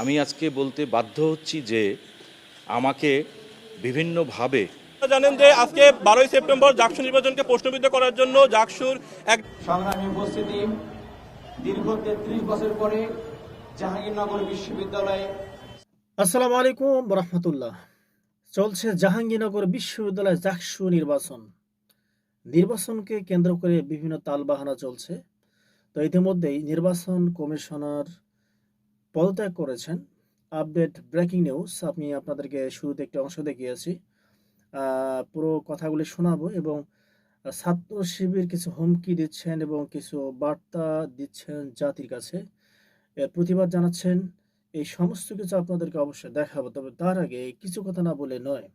আমি আজকে বলতে বাধ্য হচ্ছি যে আমাকে বিভিন্নভাবে জানেন যে আজকে বারোই সেপ্টেম্বর জাকসু নির্বাচনকে প্রশ্নবিদ্ধ করার জন্য জাকসুর এক সংগ্রামী উপস্থিতি দীর্ঘ তেত্রিশ বছর পরে জাহাঙ্গীরনগর বিশ্ববিদ্যালয়ে। আসসালামু আলাইকুম রহমতুল্লাহ চলছে জাহাঙ্গীরনগর বিশ্ববিদ্যালয় জাকসু নির্বাচন। নির্বাচনকে কেন্দ্র করে বিভিন্ন তালবাহানা চলছে। তো ইতিমধ্যেই নির্বাচন কমিশনার পদত্যাগ করেছেন। আপডেট ব্রেকিং নিউজ, আমি আপনাদেরকে শুরুতে একটি অংশ দেখিয়েছি পুরো কথাগুলি শোনাবো এবং ছাত্র শিবির কিছু হুমকি দিচ্ছেন এবং কিছু বার্তা দিচ্ছেন জাতির কাছে। এর প্রতিবাদ জানাচ্ছেন। এই সমস্ত কিছু আপনাদেরকে অবশ্যই দেখাবো, তবে তার আগে কিছু কথা না বলে নয়।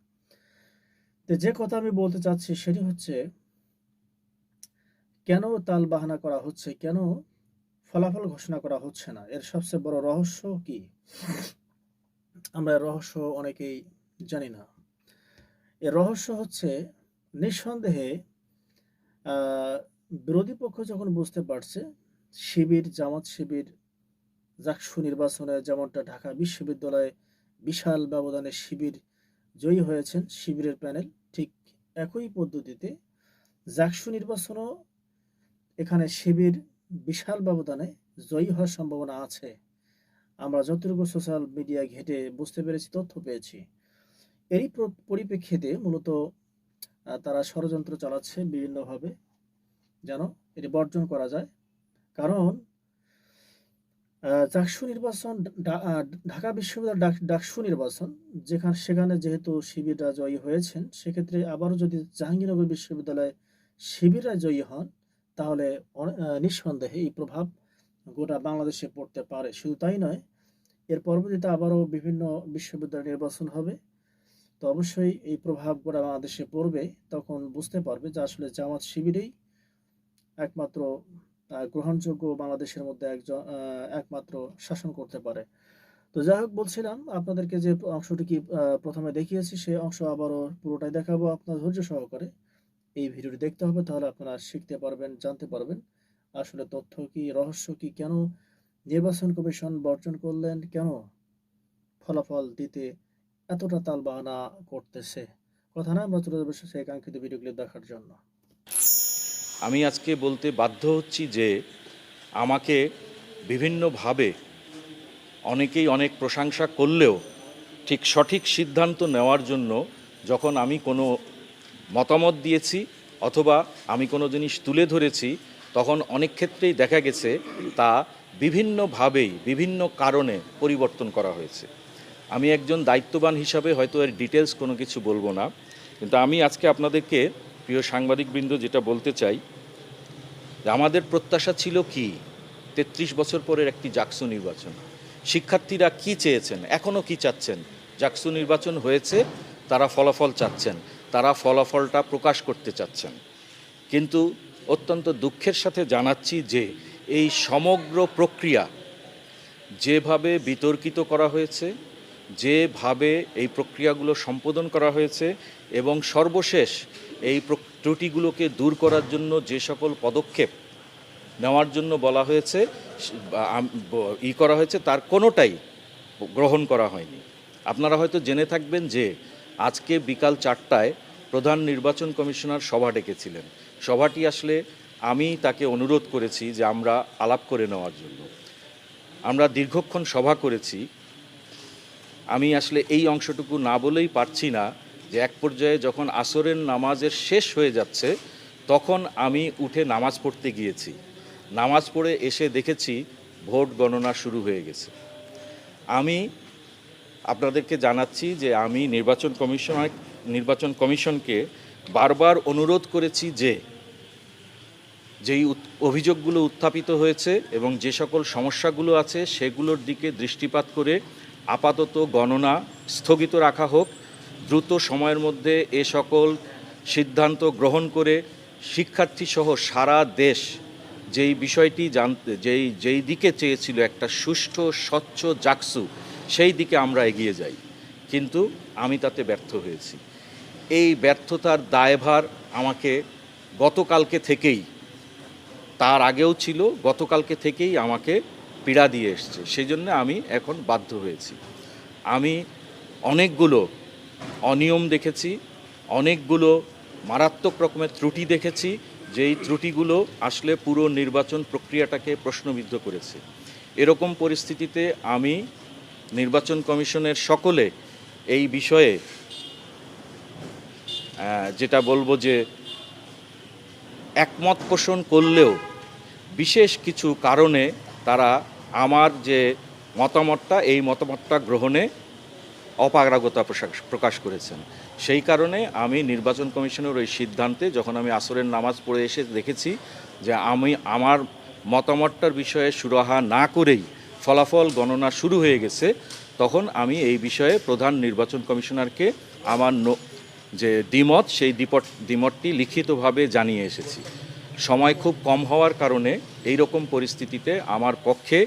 তো যে কথা আমি বলতে চাচ্ছি সেটি হচ্ছে, কেন তাল বাহানা করা হচ্ছে? কেন ফলাফল ঘোষণা করা হচ্ছে না। এর সবচেয়ে বড় রহস্য কি? আমরা রহস্য অনেকেই জানি না। এর রহস্য হচ্ছে, নিঃসন্দেহে বিরোধী পক্ষ যখন বুঝতে পারছে, শিবির, জামাত শিবির, জাকসু নির্বাচনে যেমনটা ঢাকা বিশ্ববিদ্যালয়ে বিশাল ব্যবধানে শিবির জয়ী হয়েছেন, শিবিরের প্যানেল ঠিক একই পদ্ধতিতে জাকসু নির্বাচনও এখানে শিবির বিশাল ব্যবধানে জয়ী হওয়ার সম্ভাবনা আছে। আমরা যতটুকু সোশ্যাল মিডিয়া ঘেটে বুঝতে পেরেছি, তথ্য পেয়েছি। প্র- পরিপ্রেক্ষিতে মূলত তারা ষড়যন্ত্র চালাচ্ছে বিভিন্নভাবে, যেন এটি বর্জন করা যায়। কারণ জাকসু নির্বাচন ঢাকা বিশ্ববিদ্যালয় ডাক- ডাকসু নির্বাচন, যেখানে, সেখানে যেহেতু শিবিররা জয়ী হয়েছেন, সেক্ষেত্রে আবারও যদি জাহাঙ্গীরনগর বিশ্ববিদ্যালয়ে শিবিররা জয়ী হন তাহলে নিঃসন্দেহে এই প্রভাব গোটা বাংলাদেশে পড়তে পারে। শুধু তাই নয়, এর পরবর্তীতে আবারও বিভিন্ন বিশ্ববিদ্যালয় নির্বাচন হবে। তো অবশ্যই এই প্রভাব গোটা বাংলাদেশে পড়বে, তখন বুঝতে পারবে যে আসলে জামাত শিবিরেই একমাত্র গ্রহণযোগ্য বাংলাদেশের মধ্যে একজন একমাত্র শাসন করতে পারে। তো যাই হোক, বলছিলাম আপনাদেরকে যে অংশটি কি প্রথমে দেখিয়েছি, সেই অংশ আবারও পুরোটাই দেখাবো আপনার ধৈর্য সহকারে। এই ভিডিওটি দেখতে হবে, তাহলে আপনারা শিখতে পারবেন, জানতে পারবেন। আসলে তথ্য কি, রহস্য কি, কেন নির্বাচন কমিশন বর্জন করলেন, কেন ফলাফল দিতে এতটা তালবাহানা করতেছে? কথা না, আমরা চলে যাব সেই কাঙ্ক্ষিত ভিডিওগুলি দেখার জন্য। আমি আজকে বলতে বাধ্য হচ্ছি যে আমাকে বিভিন্নভাবে অনেকেই অনেক প্রশংসা করলেও ঠিক সঠিক সিদ্ধান্ত নেওয়ার জন্য যখন আমি কোনো মতামত দিয়েছি অথবা আমি কোনো জিনিস তুলে ধরেছি, তখন অনেক ক্ষেত্রেই দেখা গেছে তা বিভিন্নভাবেই, বিভিন্ন কারণে পরিবর্তন করা হয়েছে। আমি একজন দায়িত্ববান হিসাবে হয়তো এর ডিটেলস কোনো কিছু বলব না, কিন্তু আমি আজকে আপনাদেরকে, প্রিয় সাংবাদিকবৃন্দ, যেটা বলতে চাই আমাদের প্রত্যাশা ছিল কি? তেত্রিশ বছর পরের একটি জাকসু নির্বাচন। শিক্ষার্থীরা কি চেয়েছেন? এখনও কি চাচ্ছেন? জাকসু নির্বাচন হয়েছে, তারা ফলাফল চাচ্ছেন। তারা ফলাফলটা প্রকাশ করতে চাচ্ছেন। কিন্তু অত্যন্ত দুঃখের সাথে জানাচ্ছি যে, এই সমগ্র প্রক্রিয়া যেভাবে বিতর্কিত করা হয়েছে, যেভাবে এই প্রক্রিয়াগুলো সম্পাদন করা হয়েছে এবং সর্বশেষ এই ত্রুটিগুলোকে দূর করার জন্য যে সকল পদক্ষেপ নেওয়ার জন্য বলা হয়েছে ই করা হয়েছে, তার কোনোটাই গ্রহণ করা হয়নি। আপনারা হয়তো জেনে থাকবেন যে আজকে বিকাল চারটায় প্রধান নির্বাচন কমিশনার সভা ডেকেছিলেন। সভাটি আসলে আমি তাকে অনুরোধ করেছি যে আমরা আলাপ করে নেওয়ার জন্য। আমরা দীর্ঘক্ষণ সভা করেছি। আমি আসলে এই অংশটুকু না বলেই পারছি না যে এক পর্যায়ে যখন আসরের নামাজের শেষ হয়ে যাচ্ছে, তখন আমি উঠে নামাজ পড়তে গিয়েছি। নামাজ পড়ে এসে দেখেছি ভোট গণনা শুরু হয়ে গেছে। আমি আপনাদেরকে জানাচ্ছি যে আমি নির্বাচন কমিশনার নির্বাচন কমিশনকে বারবার অনুরোধ করেছি যে, যেই অভিযোগগুলো উত্থাপিত হয়েছে এবং যে সকল সমস্যাগুলো আছে সেগুলোর দিকে দৃষ্টিপাত করে আপাতত গণনা স্থগিত রাখা হোক। দ্রুত সময়ের মধ্যে এ সকল সিদ্ধান্ত গ্রহণ করে শিক্ষার্থী সহ সারা দেশ যেই বিষয়টি জানতে যেই যেই দিকে চেয়েছিল একটা সুষ্ঠু, স্বচ্ছ, জাকসু সেই দিকে আমরা এগিয়ে যাই। কিন্তু আমি তাতে ব্যর্থ হয়েছি। এই ব্যর্থতার দায়ভার আমাকে গতকালকে থেকেই, তার আগেও ছিল, গতকালকে থেকেই আমাকে পীড়া দিয়ে এসছে। সেই জন্য আমি এখন বাধ্য হয়েছি। আমি অনেকগুলো অনিয়ম দেখেছি, অনেকগুলো মারাত্মক রকমের ত্রুটি দেখেছি, যেই ত্রুটিগুলো আসলে পুরো নির্বাচন প্রক্রিয়াটাকে প্রশ্নবিদ্ধ করেছে। এরকম পরিস্থিতিতে আমি নির্বাচন কমিশনের সকলে এই বিষয়ে যেটা বলব যে একমত পোষণ করলেও বিশেষ কিছু কারণে তারা আমার যে মতামতটা, এই মতামতটা গ্রহণে প্রকাশ- প্রকাশ করেছেন। সেই কারণে আমি নির্বাচন কমিশনের ওই সিদ্ধান্তে যখন আমি আসরের নামাজ পড়ে এসে দেখেছি যে আমি আমার মতামতটার বিষয়ে সুরাহা না করেই ফলাফল গণনা শুরু হয়ে গেছে, তখন আমি এই বিষয়ে প্রধান নির্বাচন কমিশনারকে আমার যে দ্বিমত, সেই দ্বিপট দ্বিমতটি লিখিতভাবে জানিয়ে এসেছি। সময় খুব কম হওয়ার কারণে এই রকম পরিস্থিতিতে আমার পক্ষে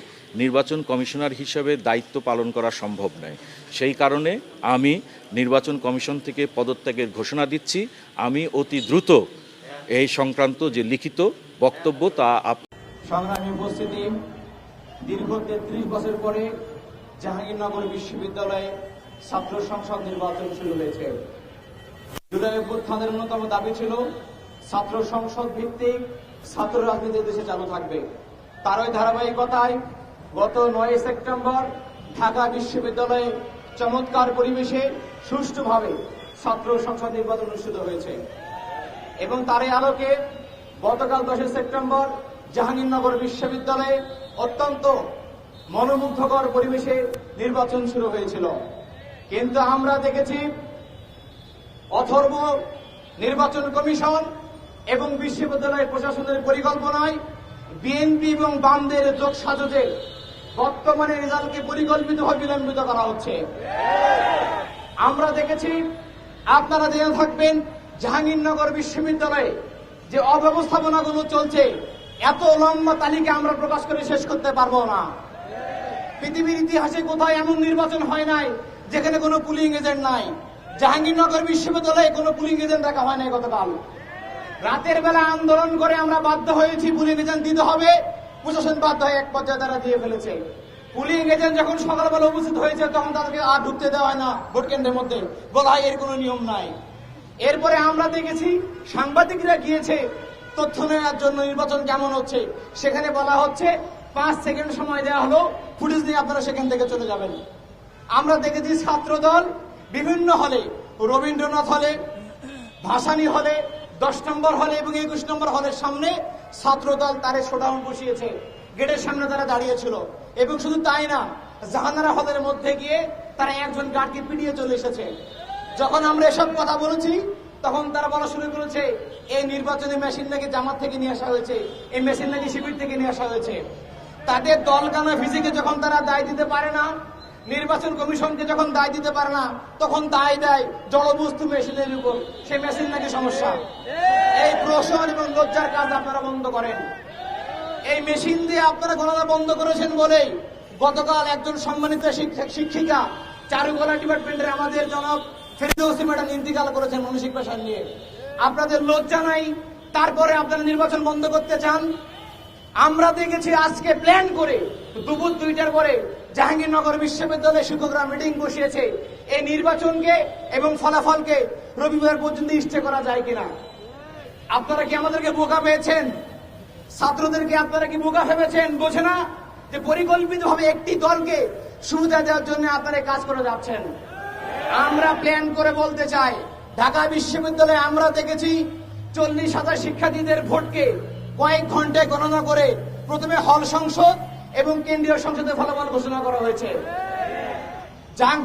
নির্বাচন কমিশনার হিসেবে দায়িত্ব পালন করা সম্ভব নয়। সেই কারণে আমি নির্বাচন কমিশন থেকে পদত্যাগের ঘোষণা দিচ্ছি। আমি অতি দ্রুত এই সংক্রান্ত যে লিখিত বক্তব্য তা সংগ্রামী উপস্থিতি দীর্ঘ তেত্রিশ বছর পরে জাহাঙ্গীরনগর বিশ্ববিদ্যালয়ে ছাত্র সংসদ নির্বাচন শুরু হয়েছে। জুলাই অভ্যুত্থানের অন্যতম দাবি ছিল, ছাত্র সংসদ ভিত্তিক ছাত্র রাজনীতি দেশে চালু থাকবে। তারই ধারাবাহিকতায় গত নয় সেপ্টেম্বর ঢাকা বিশ্ববিদ্যালয়ে চমৎকার পরিবেশে সুষ্ঠুভাবে ছাত্র সংসদ নির্বাচন অনুষ্ঠিত হয়েছে। এবং তারই আলোকে গতকাল দশই সেপ্টেম্বর জাহাঙ্গীরনগর বিশ্ববিদ্যালয়ে অত্যন্ত মনোমুগ্ধকর পরিবেশে নির্বাচন শুরু হয়েছিল। কিন্তু আমরা দেখেছি অথর্ব নির্বাচন কমিশন এবং বিশ্ববিদ্যালয় প্রশাসনের পরিকল্পনায় বিএনপি এবং বামদের যোগ সাজতে বর্তমানে রেজাল্টকে পরিকল্পিতভাবে বিলম্বিত করা হচ্ছে। আমরা দেখেছি আপনারা জেনে থাকবেন, জাহাঙ্গীরনগর বিশ্ববিদ্যালয়ে যে অব্যবস্থাপনাগুলো চলছে এত লম্বা তালিকা আমরা প্রকাশ করে শেষ করতে পারব না। পৃথিবীর ইতিহাসে কোথায় এমন নির্বাচন হয় নাই, যেখানে কোনো পুলিং এজেন্ট নাই। জাহাঙ্গীরনগর বিশ্ববিদ্যালয়ে কোনো পুলিং এজেন্ট রাখা হয় নাই গতকাল। রাতের বেলা আন্দোলন করে আমরা বাধ্য হয়েছি পুলিং এজেন্ট দিতে হবে। প্রশাসন বাধ্য হয়ে এক পর্যায়ে তারা দিয়ে ফেলেছে। পুলিং এজেন্ট যখন সকালবেলা উপস্থিত হয়েছে, তখন তাদেরকে আর ঢুকতে দেওয়া হয় না ভোট কেন্দ্রের মধ্যে। বলা হয় এর কোনো নিয়ম নাই। এরপরে আমরা দেখেছি, সাংবাদিকরা গিয়েছে তথ্য নেওয়ার জন্য নির্বাচন কেমন হচ্ছে? সেখানে বলা হচ্ছে পাঁচ সেকেন্ড সময় দেওয়া হলো, ফুটেজ নিয়ে আপনারা সেখান থেকে চলে যাবেন। আমরা দেখেছি ছাত্র দল বিভিন্ন হলে, রবীন্দ্রনাথ হলে, ভাসানী হলে, দশ নম্বর হলে এবং একুশ নম্বর হলের সামনে ছাত্র দল তারে শোডাউন বসিয়েছে। গেটের সামনে তারা দাঁড়িয়েছিল এবং শুধু তাই না, জাহানারা হলের মধ্যে গিয়ে তারা একজন গার্ডকে পিটিয়ে চলে এসেছে। যখন আমরা এসব কথা বলেছি তখন তারা বলা শুরু করেছে, এই নির্বাচনী মেশিন নাকি জামাত থেকে নিয়ে আসা হয়েছে, এই মেশিন নাকি শিবির থেকে নিয়ে আসা হয়েছে। তাদের দল গানা ফিজিকে যখন তারা দায় দিতে পারে না, নির্বাচন কমিশনকে যখন দায় দিতে পারে না, তখন দায় দেয় জড়বস্তু মেশিনের উপর, সেই মেশিন নাকি সমস্যা। এই প্রশ্ন এবং লজ্জার কাজ আপনারা বন্ধ করেন। এই মেশিন দিয়ে আপনারা গণনা বন্ধ করেছেন বলেই গতকাল একজন সম্মানিত শিক্ষিকা, চারুকলা ডিপার্টমেন্টের আমাদের জনক ফেরদৌসি ম্যাডাম ইন্তিকাল করেছেন মানসিক পেশা নিয়ে। আপনাদের লজ্জা নাই, তারপরে আপনারা নির্বাচন বন্ধ করতে চান। আমরা দেখেছি আজকে প্ল্যান করে দুপুর দুইটার পরে জাহাঙ্গীরনগর বিশ্ববিদ্যালয়ে শিক্ষকরা মিটিং বসিয়েছে। এই নির্বাচনকে এবং ফলাফলকে রবিবার পর্যন্ত স্টে করা যায় কিনা? আপনারা কি আমাদেরকে বোকা পেয়েছেন? ছাত্রদেরকে আপনারা কি বোকা ভেবেছেন? বোঝে না যে পরিকল্পিতভাবে একটি দলকে সুবিধা দেওয়ার জন্য আপনারা কাজ করে যাচ্ছেন। আমরা প্ল্যান করে বলতে চাই, ঢাকা বিশ্ববিদ্যালয়ে আমরা দেখেছি চল্লিশ হাজার শিক্ষার্থীদের ভোটকে কয়েক ঘন্টায় গণনা করে প্রথমে হল সংসদ এবং কেন্দ্রীয় সংসদে ফলাফল ঘোষণা করা হয়েছে।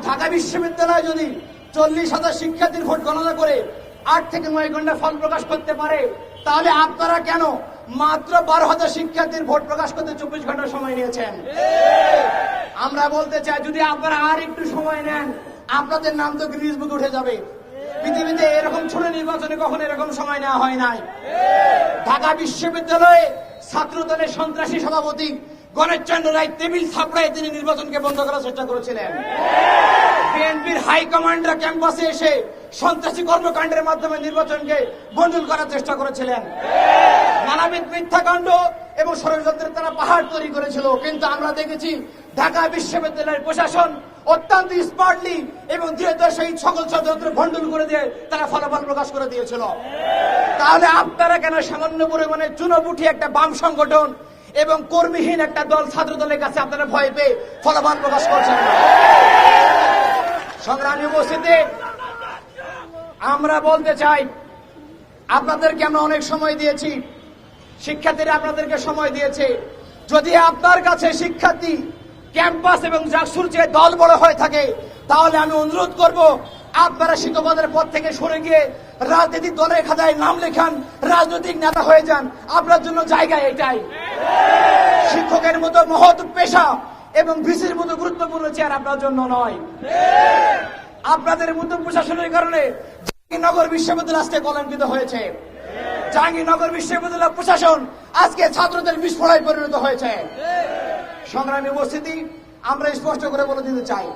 ঢাকা বিশ্ববিদ্যালয় যদি চল্লিশ হাজার শিক্ষার্থীর ভোট গণনা করে আট থেকে নয় ঘণ্টা ফল প্রকাশ করতে পারে, তাহলে আপনারা কেন মাত্র বারো হাজার শিক্ষার্থীর ভোট প্রকাশ করতে চব্বিশ ঘণ্টা সময় নিয়েছেন? আমরা বলতে চাই, যদি আপনারা আর একটু সময় নেন আপনাদের নাম তো গ্রিজ বুকে উঠে যাবে। পৃথিবীতে এরকম ছোট নির্বাচনে কখনো এরকম সময় নেওয়া হয় নাই। ঢাকা বিশ্ববিদ্যালয়ে ছাত্র দলের সন্ত্রাসী সভাপতি গণেশ চন্দ্র রায় টেবিল থাপড়ায় তিনি নির্বাচনকে বন্ধ করার চেষ্টা করেছিলেন। বিএনপির হাই কমান্ডার ক্যাম্পাসে এসে সন্ত্রাসী কর্মকাণ্ডের মাধ্যমে নির্বাচনকে মঞ্জুর করার চেষ্টা করেছিলেন। নানাবিধ মিথ্যাকাণ্ড এবং ষড়যন্ত্রের তারা পাহাড় তৈরি করেছিল। কিন্তু আমরা দেখেছি ঢাকা বিশ্ববিদ্যালয়ের প্রশাসন অত্যন্ত স্মার্টলি এবং দৃঢ়তার সহিত সকল ষড়যন্ত্র ভণ্ডুল করে দিয়ে তারা ফলাফল প্রকাশ করে দিয়েছিল। তাহলে আপনারা কেন সামান্য পরিমাণে চুনোপুটি একটা বাম সংগঠন এবং কর্মীহীন একটা দল ছাত্র দলের কাছে আপনারা ভয় পেয়ে ফলাফল প্রকাশ করছেন সংগ্রামী উপস্থিতি, আমরা বলতে চাই, আপনাদেরকে আমরা অনেক সময় দিয়েছি। শিক্ষার্থীরা আপনাদেরকে সময় দিয়েছে। যদি আপনার কাছে শিক্ষার্থী ক্যাম্পাস এবং জাকসুর চেয়ে দল বড় হয়ে থাকে, তাহলে আমি অনুরোধ করব, আপনারা শিক্ষকদের পদ থেকে সরে গিয়ে রাজনৈতিক দলের খাতায় নাম লেখান, রাজনৈতিক নেতা হয়ে যান। আপনার জন্য জায়গা এটাই। শিক্ষকের মতো মহৎ পেশা এবং ভিসির মতো গুরুত্বপূর্ণ চেয়ার আপনার জন্য নয়। আপনাদের মতো প্রশাসনের কারণে জাহাঙ্গীরনগর বিশ্ববিদ্যালয় আজকে কলঙ্কিত হয়েছে। জাহাঙ্গীরনগর বিশ্ববিদ্যালয় প্রশাসন আজকে ছাত্রদের বিস্ফোরণে পরিণত হয়েছে। সংগ্রামী উপস্থিতি, আমরা স্পষ্ট করে বলে দিতে চাই।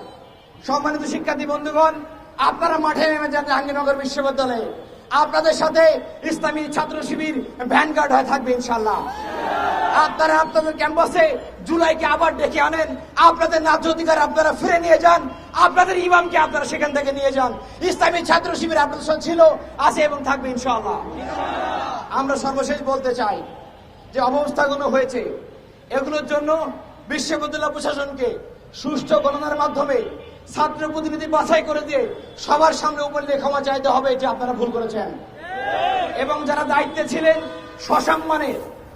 সম্মানিত শিক্ষার্থী বন্ধুগণ, আপনারা মাঠে নেমে যান জাহাঙ্গীরনগর বিশ্ববিদ্যালয়ে। আপনাদের সাথে ইসলামী ছাত্র শিবির ভ্যানগার্ড হয়ে থাকবে ইনশাল্লাহ আপনারা আপনাদের ক্যাম্পাসে জুলাইকে আবার ডেকে আনেন। আপনাদের ন্যায্য অধিকার আপনারা ফিরে নিয়ে যান। আপনাদের ইমামকে আপনারা সেখান থেকে নিয়ে যান। ইসলামী ছাত্র শিবির আপনাদের ছিল, আছে এবং থাকবে ইনশাআল্লাহ। আমরা সর্বশেষ বলতে চাই যে অবস্থাগুলো হয়েছে, এগুলোর জন্য বিশ্ববিদ্যালয় প্রশাসনকে সুষ্ঠু গণনার মাধ্যমে ছাত্র প্রতিনিধি বাছাই করে দিয়ে সবার সামনে উপরে ক্ষমা চাইতে হবে যে আপনারা ভুল করেছেন। এবং যারা দায়িত্বে ছিলেন, সসম্মানে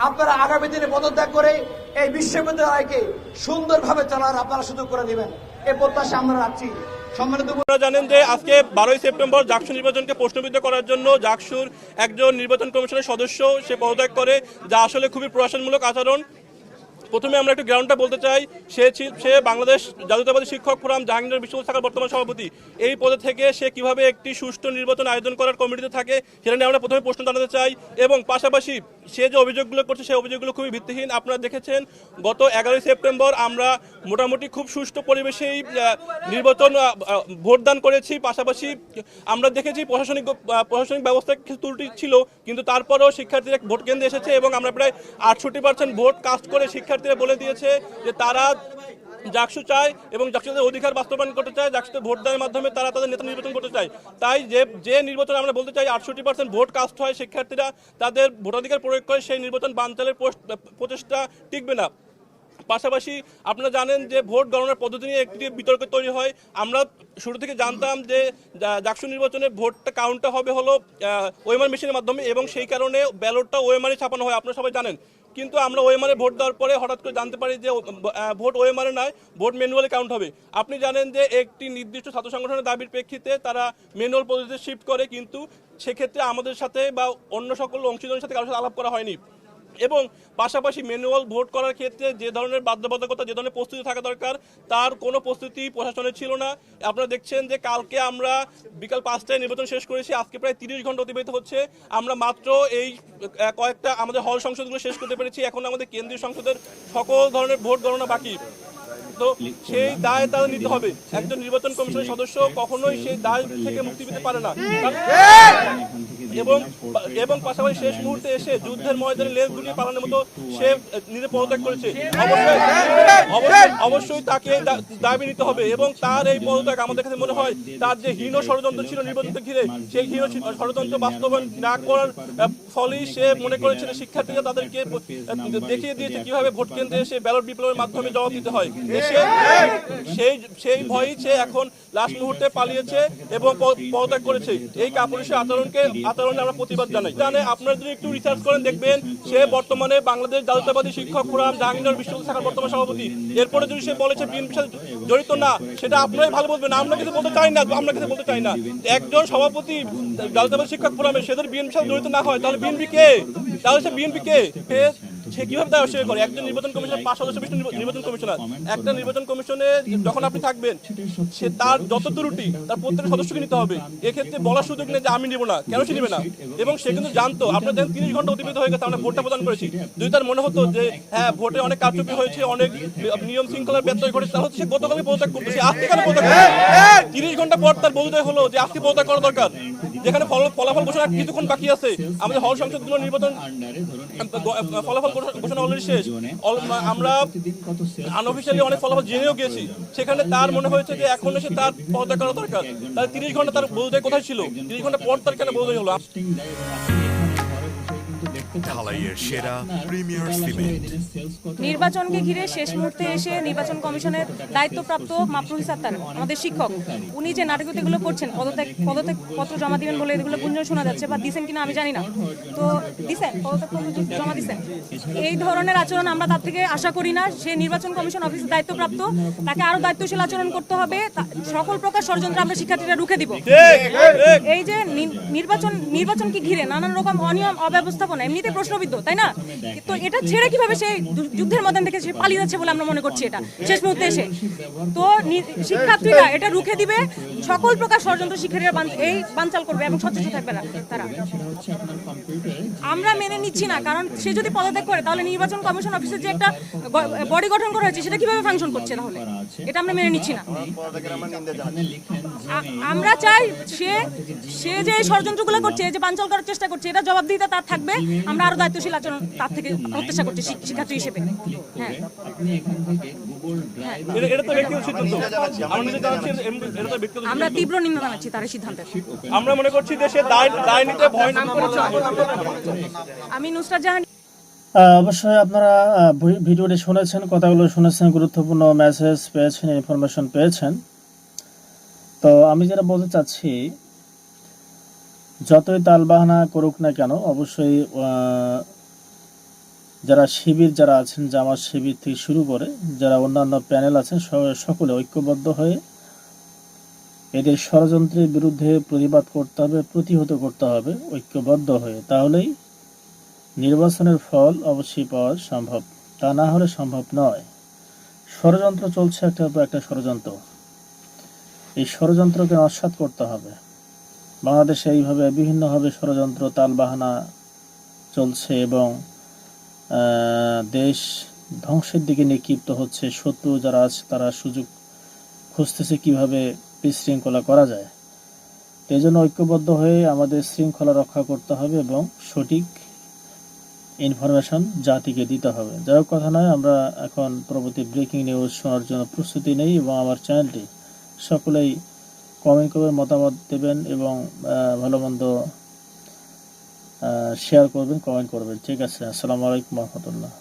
আপনারা আগামী দিনে পদত্যাগ করে এই বিশ্ববিদ্যালয়কে সুন্দরভাবে চলার আপনারা সুযোগ করে দিবেন। এই প্রত্যাশা আমরা রাখছি। আপনারা জানেন যে আজকে বারোই সেপ্টেম্বর জাকসু নির্বাচনকে প্রশ্নবিদ্ধ করার জন্য জাকসুর একজন নির্বাচন কমিশনের সদস্য সে পদত্যাগ করে, যা আসলে খুবই প্রশাসনমূলক আচরণ। প্রথমে আমরা একটু গ্রাউন্ডটা বলতে চাই। সে সে বাংলাদেশ জাতীয়তাবাদী শিক্ষক ফোরাম জাহাঙ্গীর বিশ্ববিদ্যালয় শাখার বর্তমান সভাপতি। এই পদে থেকে সে কীভাবে একটি সুষ্ঠু নির্বাচন আয়োজন করার কমিটিতে থাকে, সেটা নিয়ে আমরা প্রথমে প্রশ্ন জানাতে চাই। এবং পাশাপাশি সে যে অভিযোগগুলো করছে, সেই অভিযোগগুলো খুবই ভিত্তিহীন। আপনারা দেখেছেন, গত এগারোই সেপ্টেম্বর আমরা মোটামুটি খুব সুষ্ঠু পরিবেশেই নির্বাচন ভোটদান করেছি। পাশাপাশি আমরা দেখেছি প্রশাসনিক প্রশাসনিক ব্যবস্থায় কিছু ত্রুটি ছিল, কিন্তু তারপরেও শিক্ষার্থীরা ভোট কেন্দ্রে এসেছে এবং আমরা প্রায় আটষট্টি পার্সেন্ট ভোট কাস্ট করে শিক্ষার্থীরা বলে দিয়েছে যে তারা জাকসু চায় এবং জাকসুদের অধিকার বাস্তবায়ন করতে চায়, জাকসুতে ভোট দেওয়ার মাধ্যমে তারা তাদের নেতা নির্বাচন করতে চায়। তাই যে যে নির্বাচন আমরা বলতে চাই, আটষট্টি পার্সেন্ট ভোট কাস্ট হয়, শিক্ষার্থীরা তাদের ভোটাধিকার প্রয়োগ করে সেই নির্বাচন বানচালের প্রচেষ্টা টিকবে না। পাশাপাশি আপনারা জানেন যে ভোট গণনার পদ্ধতি নিয়ে একটি বিতর্ক তৈরি হয়। আমরা শুরু থেকে জানতাম যে জাকসু নির্বাচনে ভোটটা কাউন্টটা হবে হলো ওয়েমার মেশিনের মাধ্যমে এবং সেই কারণে ব্যালটটা ওয়েমারে ছাপানো হয়, আপনারা সবাই জানেন। কিন্তু আমরা ওয়েমারে ভোট দেওয়ার পরে হঠাৎ করে জানতে পারি যে ভোট ওয়েমারে নয়, ভোট ম্যানুয়ালে কাউন্ট হবে। আপনি জানেন যে একটি নির্দিষ্ট ছাত্র সংগঠনের দাবির প্রেক্ষিতে তারা ম্যানুয়াল পদ্ধতিতে শিফট করে, কিন্তু সেক্ষেত্রে আমাদের সাথে বা অন্য সকল অংশীদারের সাথে কারোর সাথে আলাপ করা হয়নি। এবং পাশাপাশি ম্যানুয়াল ভোট করার ক্ষেত্রে যে ধরনের বাধ্যবাধকতা, যে ধরনের প্রস্তুতি থাকা দরকার, তার কোনো প্রস্তুতি প্রশাসনের ছিল না। আপনারা দেখছেন যে কালকে আমরা বিকাল পাঁচটায় নির্বাচন শেষ করেছি, আজকে প্রায় তিরিশ ঘণ্টা অতিবাহিত হচ্ছে। আমরা মাত্র এই কয়েকটা আমাদের হল সংসদগুলো শেষ করতে পেরেছি। এখন আমাদের কেন্দ্রীয় সংসদের সকল ধরনের ভোট গণনা বাকি। তো সেই দায় তারা নিতে হবে। একজন নির্বাচন কমিশনের সদস্য কখনোই সেই দায় থেকে মুক্তি পেতে পারে না। এবং এবং পাশাপাশি শেষ মুহূর্তে এসে যুদ্ধের ময়দানে লেজ গুলিয়ে পালানোর মতো সে নিজে পদত্যাগ করেছে। অবশ্যই তাকে দাবি নিতে হবে এবং তার এই পদত্যাগ আমাদের কাছে মনে হয় তার যে হীন ষড়যন্ত্র ছিল নির্বাচনকে ঘিরে, সেই হীন ষড়যন্ত্র বাস্তবায়ন না করার ফলেই সে মনে করেছিল শিক্ষার্থীরা তাদেরকে দেখিয়ে দিয়েছে কীভাবে ভোট কেন্দ্রে এসে ব্যালট বিপ্লবের মাধ্যমে জবাব দিতে হয়। সেই সেই ভয়ই সে এখন লাস্ট মুহূর্তে পালিয়েছে এবং পদত্যাগ করেছে। এই কাপুরুষের আচরণকে আচরণে আমরা প্রতিবাদ জানাই। জানে আপনারা যদি একটু রিসার্চ করেন দেখবেন সে বর্তমানে বাংলাদেশ জাতীয়তাবাদী শিক্ষক ফোরাম জাহাঙ্গীর বিশ্ববিদ্যালয় শাখার বর্তমান সভাপতি। এরপরে যদি সে বলেছে বিএনপির সাথে জড়িত না সেটা আপনারাই ভালো বলবেন আমরা কিছু বলতে চাই না আমরা কিছু বলতে চাই না। একজন সভাপতি জাতীয়তাবাদী শিক্ষক ফোরামে সে যদি বিএনপির সাথে জড়িত না হয় তাহলে বিএনপি কে? তাহলে সে বিএনপি কে? কীভাবে দায় অস্বীকার করে? একজন নির্বাচন পাঁচ সদস্য বিশিষ্ট নির্বাচন কমিশনার। একটা নির্বাচন কমিশনে যখন আপনি থাকবেন, সে তার যত ত্রুটি তার প্রত্যেক সদস্যকে নিতে হবে। এক্ষেত্রে বলার সুযোগ নেই যে আমি না। কেন সে না? এবং সে কিন্তু জানতো, আপনার দেখেন তিরিশ ঘণ্টা অতিবাহিত হয়ে গেছে, আমরা ভোটটা প্রদান করেছি। যদি তার মনে হতো যে হ্যাঁ ভোটে অনেক কারচুপি হয়েছে, অনেক নিয়ম শৃঙ্খলার ব্যত্যয় ঘটেছে, তাহলে সে পদত্যাগ করতো। সে আজকে কেন পদত্যাগ তিরিশ ঘণ্টা পর তার হলো যে, আজকে পদত্যাগ করা দরকার। যেখানে ফলাফল ঘোষণা কিছুক্ষণ বাকি আছে। আমাদের হল সংসদগুলো নির্বাচন, ফলাফল ঘোষণা অলরেডি শেষ। আমরা আনঅফিসিয়ালি অনেক ফলাফল জেনেও গেছি সেখানে তার মনে হয়েছে যে এখন এসে তার পদত্যাগ করা দরকার। তাহলে তিরিশ ঘণ্টা তার বোধহয় কোথায় ছিল? তিরিশ ঘণ্টা পর তার কেন বোধহয় হলো? ঢালাইয়ের সেরা প্রিমিয়ার সিমেন্ট নির্বাচনকে ঘিরে শেষ মুহূর্তে এসে নির্বাচন কমিশনের দায়িত্বপ্রাপ্ত মাপরুল সাত্তার আমাদের শিক্ষক উনি যে নাটকীয়তাগুলো করছেন পদত্যাগ পদত্যাগ পত্র জমা দিবেন বলে এগুলো গুঞ্জন শোনা যাচ্ছে বা দিছেন কিনা আমি জানি না। তো দিছেন পদত্যাগ পত্র জমা দিছেন। এই ধরনের আচরণ আমরা তার থেকে আশা করি না। সে নির্বাচন কমিশন অফিসের দায়িত্বপ্রাপ্ত তাকে আরও দায়িত্বশীল আচরণ করতে হবে। সকল প্রকার ষড়যন্ত্র আমরা শিক্ষার্থীরা রুখে দিব। এই যে নি- নির্বাচন নির্বাচনকে ঘিরে নানান রকম অনিয়ম অব্যবস্থাপনা এমনিতে প্রশ্নবিদ্ধ, তাই না? তো এটা ছেড়ে কীভাবে সে যুদ্ধের ময়দান থেকে সে পালিয়ে যাচ্ছে বলে আমরা মনে করছি এটা, শেষ মুহূর্তে এসে। তো শিক্ষার্থীরা এটা রুখে দিবে, সকল প্রকার ষড়যন্ত্র শিক্ষার্থীরা এই বানচাল করবে এবং সচেষ্ট থাকবে না তারা। আমরা মেনে নিচ্ছি না, কারণ সে যদি পদত্যাগ করে, তাহলে নির্বাচন কমিশন অফিসের যে একটা বডি গঠন করা হয়েছে, সেটা কীভাবে ফাংশন করছে তাহলে? এটা আমরা মেনে নিচ্ছি না। আমরা চাই সে সে যে ষড়যন্ত্রগুলো করছে যে বানচাল করার চেষ্টা করছে এটা জবাবদিহিতা তার থাকবে। আমরা আরও দায়িত্বশীল আচরণ তার থেকে প্রত্যাশা করছি শিক্ষার্থী হিসেবে। হ্যাঁ। এটা এটা তো ব্যক্তিগত সিদ্ধান্ত। আমরা নিজে জানাচ্ছি এম- এটা তো ব্যক্তিগত আমরা তীব্র নিন্দা জানাচ্ছি তার এই সিদ্ধান্তের আমরা মনে করছি সে দায় দায় নিতে ভয় না আমি নুসরাত জাহান অবশ্যই আপনারা ভিডিওটি শুনেছেন, কথাগুলো শুনেছেন, গুরুত্বপূর্ণ মেসেজ পেয়েছেন ইনফরমেশন পেয়েছেন। তো আমি যেটা বলতে চাচ্ছি, যতই তালবাহানা করুক না কেন, অবশ্যই যারা শিবির যারা আছেন, জামাত শিবির থেকে শুরু করে যারা অন্যান্য প্যানেল আছেন সকলে ঐক্যবদ্ধ হয়ে এদের ষড়যন্ত্রের বিরুদ্ধে প্রতিবাদ করতে হবে, প্রতিহত করতে হবে, ঐক্যবদ্ধ হয়ে। তাহলেই নির্বাচনের ফল অবশ্যই পাওয়া সম্ভব, তা না হলে সম্ভব নয়। ষড়যন্ত্র চলছে একটা পর একটা ষড়যন্ত্র। এই ষড়যন্ত্রকে নস্বাত করতে হবে। বাংলাদেশে এইভাবে বিভিন্নভাবে ষড়যন্ত্র, তালবাহানা চলছে এবং দেশ ধ্বংসের দিকে নিক্ষিপ্ত হচ্ছে। শত্রু যারা আছে তারা সুযোগ খুঁজতেছে কীভাবে বিশৃঙ্খলা করা যায়। এই জন্য ঐক্যবদ্ধ হয়ে আমাদের শৃঙ্খলা রক্ষা করতে হবে এবং সঠিক ইনফরমেশন জাতিকে দিতে হবে। যাই হোক, কথা নয়, আমরা এখন পরবর্তী ব্রেকিং নিউজ শোনার জন্য প্রস্তুতি নেই এবং আমার চ্যানেলটি সকলেই কমেন্ট করবেন মতামত দেবেন এবং ভালো মন্দ শেয়ার করবেন কমেন্ট করবেন। ঠিক আছে, আসসালামু আলাইকুম রহমতুল্লাহ।